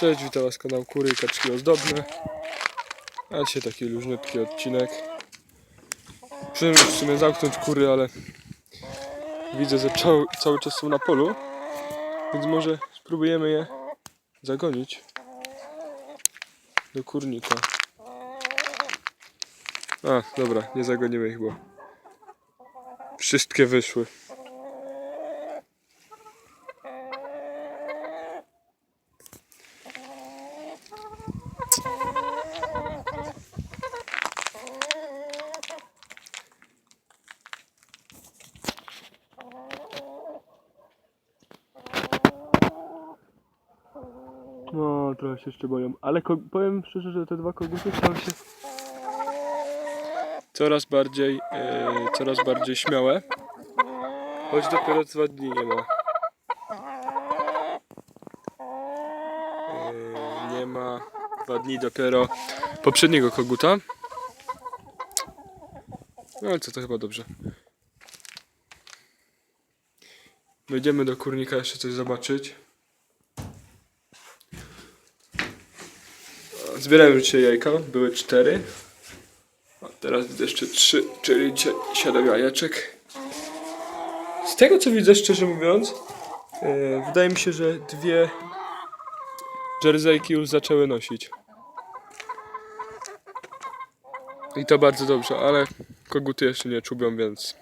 Cześć, witam was kanał Kury i Kaczki Ozdobne. A dzisiaj taki luźniutki odcinek. Chciałem w sumie zamknąć kury, ale widzę, że cały, cały czas są na polu. Więc może spróbujemy je zagonić do kurnika. A, dobra, nie zagonimy ich, bo wszystkie wyszły. No, trochę się jeszcze boją, ale powiem szczerze, że te dwa koguty stały się coraz bardziej, e, coraz bardziej śmiałe. Choć dopiero dwa dni nie ma. E, nie ma dwa dni dopiero poprzedniego koguta. No ale co, to chyba dobrze. Wejdziemy do kurnika jeszcze coś zobaczyć. Zbierałem już dzisiaj jajka, były cztery. A teraz widzę jeszcze trzy, czyli cie- siedem jajeczek. Z tego co widzę, szczerze mówiąc, e, wydaje mi się, że dwie jerseyki już zaczęły nosić. I to bardzo dobrze, ale koguty jeszcze nie czubią, więc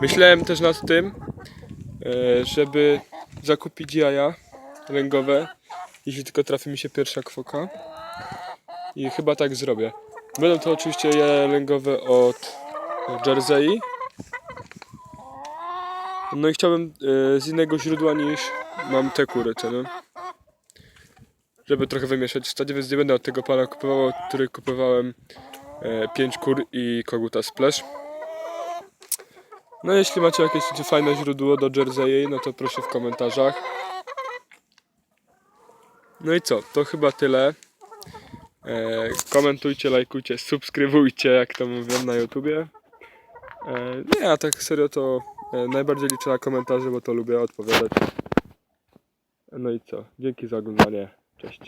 myślałem też nad tym, e, żeby zakupić jaja lęgowe, jeśli tylko trafi mi się pierwsza kwoka. I chyba tak zrobię. Będą to oczywiście jaja lęgowe od Jersey. No i chciałbym e, z innego źródła niż mam te kury, co nie? Żeby trochę wymieszać w stadzie, więc nie będę od tego pana kupował, od których kupowałem 5 kur i koguta splash. No jeśli macie jakieś fajne źródło do Jersey, no to proszę w komentarzach. No i co? To chyba tyle. E, komentujcie, lajkujcie, subskrybujcie, jak to mówią na YouTubie. Nie, a tak serio to e, najbardziej liczę na komentarze, bo to lubię odpowiadać. No i co? Dzięki za oglądanie. Cześć.